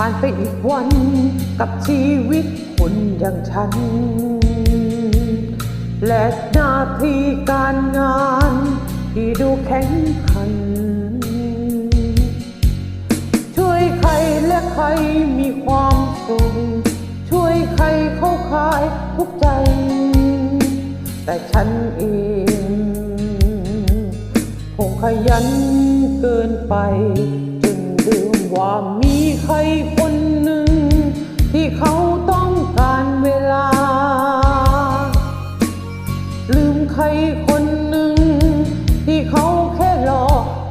ผ่านไปอีกวันกับชีวิตคนอย่างฉัน และหน้าที่การงานที่ดูแข็งขัน ช่วยใครและใครมีความสุขช่วยใครเข้าคายทุกใจ แต่ฉันเองคงขยันเกินไป ว่ามีใครคนหนึ่ง ที่เขาต้องการเวลา ลืมใครคนหนึ่ง ที่เขาแค่รอ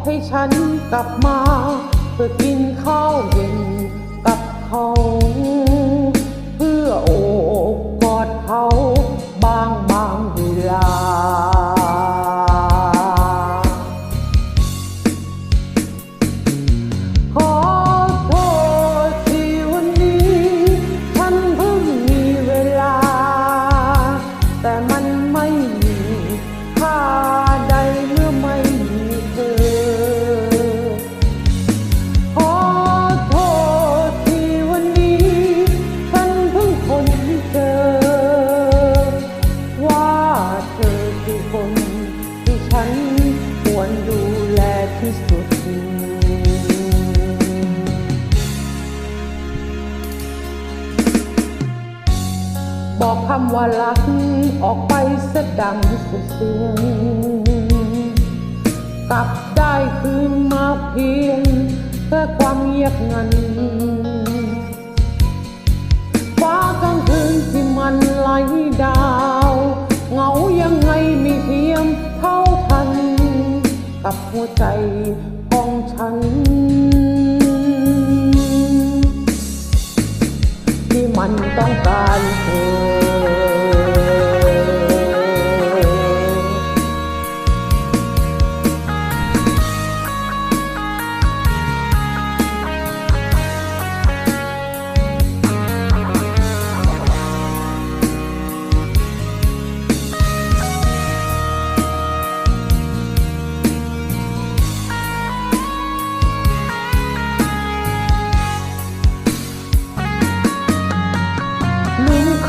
ให้ฉันกลับมา เพื่อกินข้าวเย็น บอกคำว่ารักออกไปสะดังสุดเสียงกลับได้คืนมาเพียงแค่ความเงียบงัน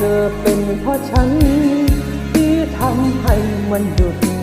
ธอเป็นเพราะฉันที่ทำให้มันหยุด